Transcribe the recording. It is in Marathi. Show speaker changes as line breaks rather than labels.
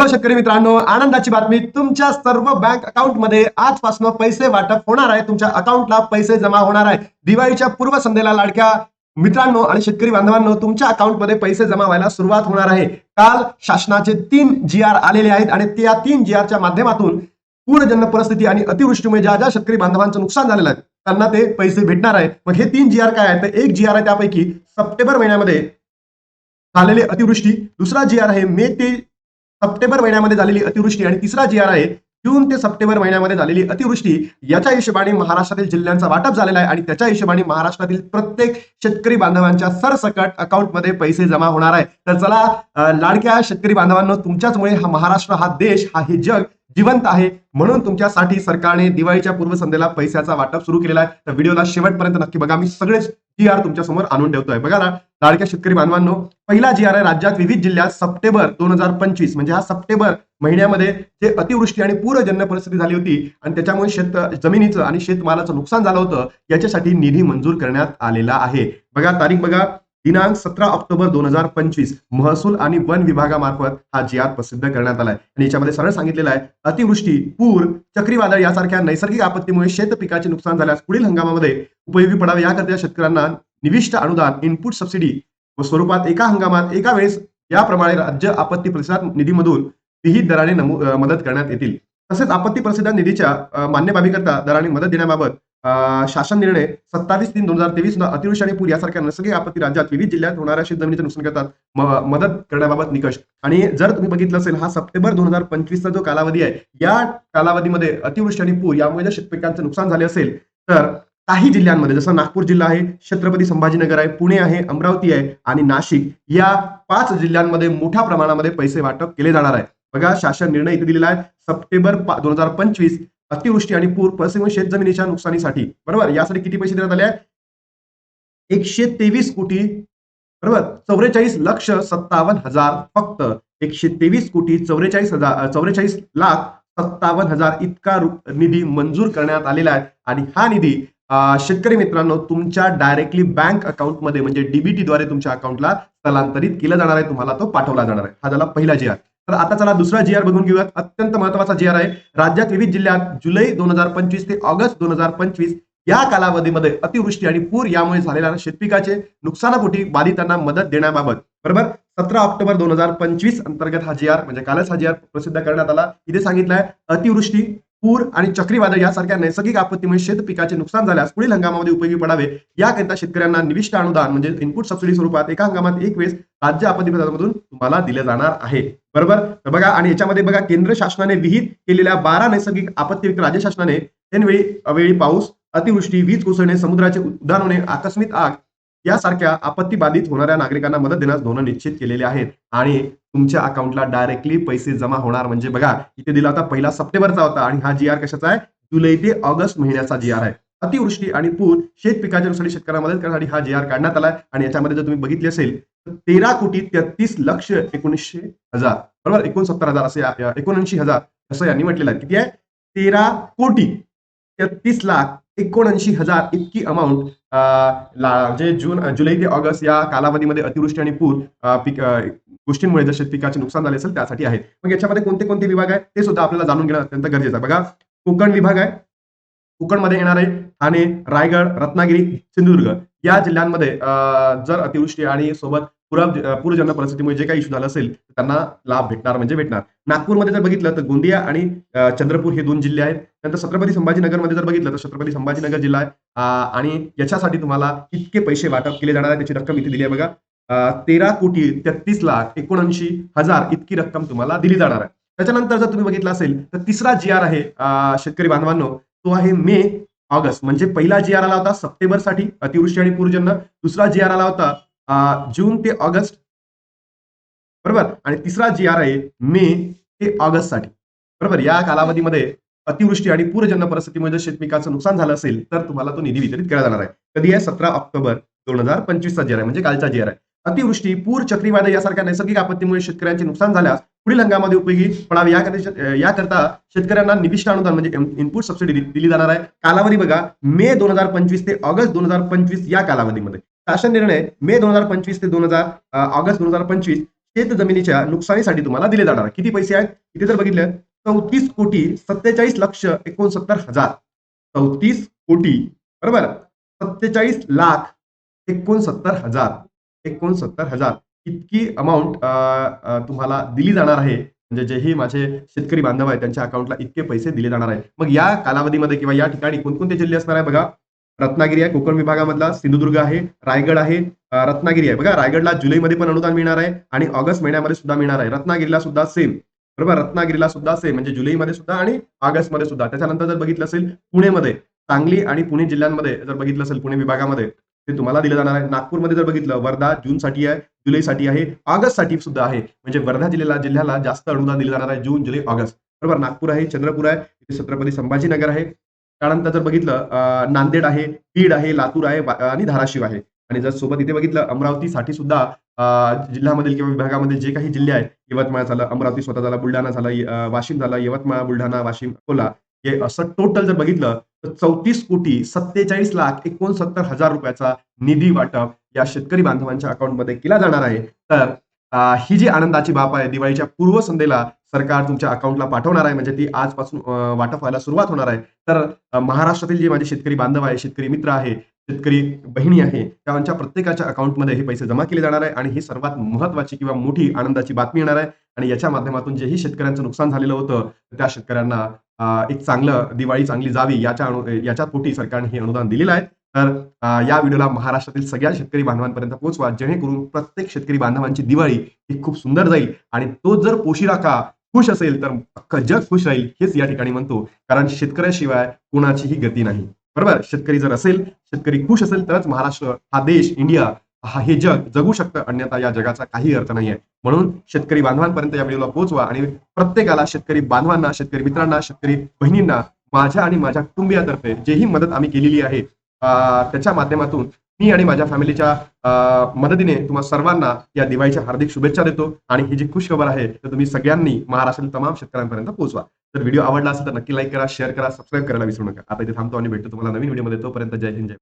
हॅलो शेतकरी मित्रांनो आनंदाची बातमी. तुमच्या सर्व बँक अकाउंटमध्ये आजपासून पैसे वाटप होणार आहे. तुमच्या अकाउंटला पैसे जमा होणार आहे. दिवाळीच्या पूर्वसंध्येला लाडक्या मित्रांनो आणि शेतकरी बांधवांनो तुमच्या अकाउंटमध्ये पैसे जमा व्हायला सुरुवात होणार आहे. काल शासनाचे तीन जी आर आलेले आहेत आणि त्या तीन जी आरच्या माध्यमातून पूरजन्य परिस्थिती आणि अतिवृष्टीमुळे ज्या ज्या शेतकरी बांधवांचं नुकसान झालेलं आहे त्यांना ते पैसे भेटणार आहे. मग हे तीन जी आर काय आहे? तर एक जी आर आहे त्यापैकी सप्टेंबर महिन्यामध्ये झालेली अतिवृष्टी दुसरा जी आर आहे मे ते सप्टेंबर महिन्यामध्ये झालेली अतिवृष्टी आणि तिसरा जी आर आहे जून ते सप्टेंबर महिन्यामध्ये झालेली अतिवृष्टी याच्या हिशोबाने महाराष्ट्रातील जिल्ह्यांचा वाटप झालेला आहे आणि त्याच्या हिशोबाने महाराष्ट्रातील प्रत्येक शेतकरी बांधवांच्या सरसकट अकाउंटमध्ये पैसे जमा होणार आहे. तर चला लाडक्या शेतकरी बांधवांनो तुमच्याचमुळे हा महाराष्ट्र हा देश हा हे जग जिवंत आहे. म्हणून तुमच्यासाठी सरकारने दिवाळीच्या पूर्वसंध्येला पैशाचा वाटप सुरू केलेला आहे. तर व्हिडिओला शेवटपर्यंत नक्की बघा. मी सगळेच जी आर तुमच्यासमोर आणून ठेवतोय. बघा ना लाडक्या शेतकरी बांधवांनो पहिला जी आर आहे राज्यात विविध जिल्ह्यात सप्टेंबर दोन हजार पंचवीस म्हणजे हा सप्टेंबर महिन्यामध्ये जे अतिवृष्टी आणि पूरजन्य परिस्थिती झाली होती आणि त्याच्यामुळे शेत जमिनीचं आणि शेतमालाचं नुकसान झालं होतं. याच्यासाठी निधी मंजूर करण्यात आलेला आहे. बघा तारीख बघा. दिनांक सतरा ऑक्टोबर दोन हजार पंचवीस महसूल आणि वन विभागामार्फत हा जी आर प्रसिद्ध करण्यात आलाय. आणि याच्यामध्ये सरळ सांगितलेलं आहे अतिवृष्टी पूर चक्रीवादळ यासारख्या नैसर्गिक आपत्तीमुळे शेत पिकाचे नुकसान झाल्यास पुढील हंगामामध्ये उपयोगी पडावे याकरिता शेतकऱ्यांना निविष्ट अनुदान इनपुट सबसिडी व स्वरूपात एका हंगामात एका वेळेस याप्रमाणे राज्य आपत्ती प्रतिसाद निधीमधून विहित दराने मदत करण्यात येतील. तसेच आपत्ती प्रतिसाद निधीच्या मान्य बाबीकरता दराने मदत देण्याबाबत शासन निर्णय सत्तावीस तीन दोन हजार तेवीस अतिवृष्टी आणि पूर यासारख्या नैसर्गिक आपत्ती राज्यात विविध जिल्ह्यात होणाऱ्या शेतजमिनीचे नुकसान करतात मदत करण्याबाबत निकष. आणि जर तुम्ही बघितलं असेल हा सप्टेंबर दोन हजार पंचवीसचा जो कालावधी आहे या कालावधीमध्ये अतिवृष्टी आणि पूर यामुळे जर शेतपिकांचं नुकसान झाले असेल तर काही जिल्ह्यांमध्ये जसं नागपूर जिल्हा आहे छत्रपती संभाजीनगर आहे पुणे आहे अमरावती आहे आणि नाशिक या पाच जिल्ह्यांमध्ये मोठ्या प्रमाणामध्ये पैसे वाटप केले जाणार आहे. बघा शासन निर्णय इथे दिलेला आहे सप्टेंबर दोन हजार पंचवीस अतिवृष्टी आणि पूर परिस्थितीमुळे शेतजमिनीच्या नुकसानीसाठी. बरोबर? यासाठी किती पैसे देण्यात आले एकशे तेवीस कोटी बरोबर? चौवेचाळीस लक्ष सत्तावन्न हजार फक्त. एकशे तेवीस कोटी चौवेचाळीस हजार चौवेचाळीस लाख सत्तावन्न हजार इतका निधी मंजूर करण्यात आलेला आहे. आणि हा निधी शेतकरी मित्रांनो तुमच्या डायरेक्टली बँक अकाउंटमध्ये म्हणजे डीबीटी द्वारे तुमच्या अकाउंटला स्थलांतरित केला जाणार आहे. तुम्हाला तो पाठवला जाणार आहे. हा झाला पहिला जे आहे. तर आता चला दुसरा जी आर बघून घेऊयात. अत्यंत महत्त्वाचा जी आर आहे. राज्यात विविध जिल्ह्यात जुलै दोन हजार पंचवीस ते ऑगस्ट दोन हजार पंचवीस या कालावधीमध्ये अतिवृष्टी आणि पूर यामुळे झालेल्या शेतपिकाचे नुकसानापोटी बाधितांना मदत देण्याबाबत. बरोबर? सतरा ऑक्टोबर दोन हजार पंचवीस अंतर्गत हा जी आर म्हणजे कालच हा जी आर प्रसिद्ध करण्यात आला. इथे सांगितलंय अतिवृष्टी पूर आणि चक्रीवादळ यासारख्या नैसर्गिक आपत्तीमुळे शेत पिकाचे नुकसान झाल्यास पुढील हंगामामध्ये उपयोगी पडावे याकरिता शेतकऱ्यांना निविष्ट अनुदान म्हणजे इनपुट सबसिडी स्वरूपात एका हंगामात एक वेळेस राज्य आपत्ती प्रदानामधून तुम्हाला दिले जाणार आहे. बरोबर? तर बघा आणि याच्यामध्ये बघा केंद्र शासनाने विहित केलेल्या बारा नैसर्गिक आपत्ती राज्य शासनाने ऐनवेळी अवेळी पाऊस अतिवृष्टी वीज कोसळणे समुद्राचे उद्धान होणे आकस्मिक आग यासारख्या आपत्ती बाधित होणाऱ्या नागरिकांना मदत देण्यास धोरण निश्चित केलेले आहेत. आणि तुमच्या अकाउंटला डायरेक्टली पैसे जमा होणार. म्हणजे बघा इथे दिला होता पहिला सप्टेंबरचा होता आणि हा जी आर कशाचा आहे? जुलै ते ऑगस्ट महिन्याचा जी आर आहे. अतिवृष्टी आणि पूर शेत पिकाच्या नुकसानी शेतकऱ्यांना मदत करण्यासाठी हा जी आर काढण्यात आला आणि याच्यामध्ये जर तुम्ही बघितले असेल तर तेरा कोटी तेहतीस लक्ष एकोणीसशे हजार. बरोबर? एकोणसत्तर हजार असे एकोणऐंशी हजार असं यांनी म्हटलेलं आहे. किती आहे? तेरा कोटी तेहतीस लाख एकोणऐंशी हजार इतकी अमाऊंट म्हणजे जून जुलै ते ऑगस्ट या कालावधीमध्ये अतिवृष्टी आणि पूर पिक गोष्टींमुळे जर शेतपिकाचे नुकसान झाले असेल त्यासाठी आहेत. मग याच्यामध्ये कोणते कोणते विभाग आहे ते सुद्धा आपल्याला जाणून घेणं अत्यंत गरजेचं आहे. बघा कोकण विभाग आहे. कोकणमध्ये येणार आहे ठाणे रायगड रत्नागिरी सिंधुदुर्ग. या जिल्ह्यांमध्ये जर अतिवृष्टी आणि सोबत पुरा पूरजन्य परिस्थितीमुळे जे काही इश्यू झालं असेल त्यांना लाभ भेटणार म्हणजे भेटणार. नागपूरमध्ये जर बघितलं तर गोंदिया आणि चंद्रपूर हे दोन जिल्हे आहेत. नंतर छत्रपती संभाजीनगरमध्ये जर बघितलं तर छत्रपती संभाजीनगर जिल्हा आहे. आणि याच्यासाठी तुम्हाला इतके पैसे वाटप केले जाणार आहे. त्याची रक्कम इथे दिली आहे बघा. तेरा कोटी तेहतीस लाख एकोणऐंशी हजार इतकी रक्कम तुम्हाला दिली जाणार आहे. त्याच्यानंतर जर तुम्ही बघितलं असेल तर तिसरा जी आर आहे अं, शेतकरी बांधवांनो तो आहे मे ऑगस्ट. म्हणजे पहिला जी आर आला होता सप्टेंबरसाठी अतिवृष्टी आणि पूरजन्य. दुसरा जी आर आला होता जून ते ऑगस्ट. बरोबर? आणि तिसरा जी आर आहे मे ते ऑगस्टसाठी बरोबर? या कालावधीमध्ये अतिवृष्टी आणि पूरजन्य परिस्थितीमुळे जर शेतपिकाचं नुकसान झालं असेल तर तुम्हाला तो निधी वितरित केला जाणार आहे. कधी आहे? सतरा ऑक्टोबर दोन हजार पंचवीसचा जी आर आहे. म्हणजे कालचा जी आर आहे. अतिवृष्टी पूर चक्रीवादळ यासारख्या नैसर्गिक आपत्तीमुळे शेतकऱ्यांचे नुकसान झाल्यास पुढील हंगामामध्ये उपयोगी पडावे याकरिता याकरता शेतकऱ्यांना निविष्ट अनुदान म्हणजे इनपुट सबसिडी दिली जाणार आहे. कालावधी बघा मे दोन हजार पंचवीस ते ऑगस्ट दोन हजार पंचवीस या कालावधीमध्ये. शासन निर्णय मे दोन हजार पंचवीस ते दोन हजार ऑगस्ट दोन हजार पंचवीस शेत जमिनीच्या नुकसानीसाठी तुम्हाला दिले जाणार किती पैसे आहेत? इथे जर बघितलं चौतीस कोटी सत्तेचाळीस लक्ष एकोणसत्तर हजार. चौतीस कोटी बरोबर? सत्तेचाळीस लाख एकोणसत्तर हजार. एकोणसत्तर हजार. इतकी अमाऊंट तुम्हाला दिली जाणार आहे. म्हणजे जे ही माझे शेतकरी बांधव आहेत त्यांच्या अकाउंटला इतके पैसे दिले जाणार आहे. मग या कालावधीमध्ये किंवा या ठिकाणी कोणकोणते जिल्हे असणार आहे बघा. रत्नागिरी आहे कोकण विभागामधला सिंधुदुर्ग आहे रायगड आहे रत्नागिरी आहे. बघा रायगडला जुलैमध्ये पण अनुदान मिळणार आहे आणि ऑगस्ट महिन्यामध्ये सुद्धा मिळणार आहे. रत्नागिरीला सुद्धा सेम बरोबर? रत्नागिरीला सुद्धा सेम म्हणजे जुलैमध्ये सुद्धा आणि ऑगस्टमध्ये सुद्धा. त्याच्यानंतर जर बघितलं असेल पुणेमध्ये सांगली आणि पुणे जिल्ह्यांमध्ये जर बघितलं असेल पुणे विभागामध्ये ते तुम्हाला दिलं जाणार आहे. नागपूरमध्ये जर बघितलं वर्धा जूनसाठी आहे जुलैसाठी आहे ऑगस्टसाठी सुद्धा आहे. म्हणजे वर्धा जिल्ह्याला जिल्ह्याला जास्त अनुदान दिलं जाणार आहे जून जुलै ऑगस्ट. बरोबर? नागपूर आहे चंद्रपूर आहे इथे छत्रपती संभाजीनगर आहे. त्यानंतर जर बघितलं नांदेड आहे बीड आहे लातूर आहे आणि धाराशिव आहे. आणि जर सोबत इथे बघितलं अमरावतीसाठी सुद्धा जिल्ह्यामधील किंवा विभागामध्ये जे काही जिल्हे आहेत यवतमाळ झालं अमरावती स्वतः झालं बुलढाणा झालं वाशिम झालं यवतमाळ बुलढाणा वाशिम अकोला हे असं टोटल जर बघितलं चौतीस कोटी सत्तेचाळीस लाख एकोणसत्तर हजार रुपयाचा निधी वाटप या शेतकरी बांधवांच्या अकाउंटमध्ये केला जाणार आहे. तर ही जी आनंदाची बाब आहे दिवाळीच्या पूर्वसंध्येला सरकार तुमच्या अकाउंटला पाठवणार आहे म्हणजे ती आजपासून वाटप व्हायला सुरुवात होणार आहे. तर महाराष्ट्रातील जे माझे शेतकरी बांधव आहे शेतकरी मित्र आहे शेतकरी बहिणी आहे त्यांच्या प्रत्येकाच्या अकाउंटमध्ये हे पैसे जमा केले जाणार आहे आणि ही सर्वात महत्वाची किंवा मोठी आनंदाची बातमी येणार आहे. आणि याच्या माध्यमातून जेही शेतकऱ्यांचं नुकसान झालेलं होतं त्या शेतकऱ्यांना एक चांगलं दिवाळी चांगली जावी याच्या याच्या पोटी सरकारने हे अनुदान दिलेलं आहे. तर या व्हिडिओला महाराष्ट्रातील सगळ्या शेतकरी बांधवांपर्यंत पोहोचवा जेणेकरून प्रत्येक शेतकरी बांधवांची दिवाळी ही खूप सुंदर जाईल आणि तो जर पोशिराखा खुश असेल तर अख्खं जग खुश राहील हेच या ठिकाणी म्हणतो. कारण शेतकऱ्याशिवाय कोणाचीही गती नाही. बरोबर? शेतकरी जर असेल शेतकरी खुश असेल तरच महाराष्ट्र हा देश इंडिया हा हे जग जगू शकतं अन्यथा या जगाचा काही अर्थ नाहीये. म्हणून शेतकरी बांधवांपर्यंत या व्हिडिओला पोहोचवा आणि प्रत्येकाला शेतकरी बांधवांना शेतकरी मित्रांना शेतकरी बहिणींना माझ्या आणि माझ्या कुटुंबियातर्फे जेही मदत आम्ही केलेली आहे त्याच्या माध्यमातून मी आणि माझ्या फॅमिलीच्या मदतीने तुम्हा सर्वांना या दिवाळीच्या हार्दिक शुभेच्छा देतो आणि ही जी खुश खबर आहे तर तुम्ही सगळ्यांनी महाराष्ट्रातील तमाम शेतकऱ्यांपर्यंत पोहोचवा. तर व्हिडिओ आवडला असेल तर नक्की लाईक करा शेअर करा सबस्क्राईब करायला विसरू नका. आता इथे थांबतो आणि भेटतो तुम्हाला नवीन व्हिडिओमध्ये. तोपर्यंत जय हिंद जय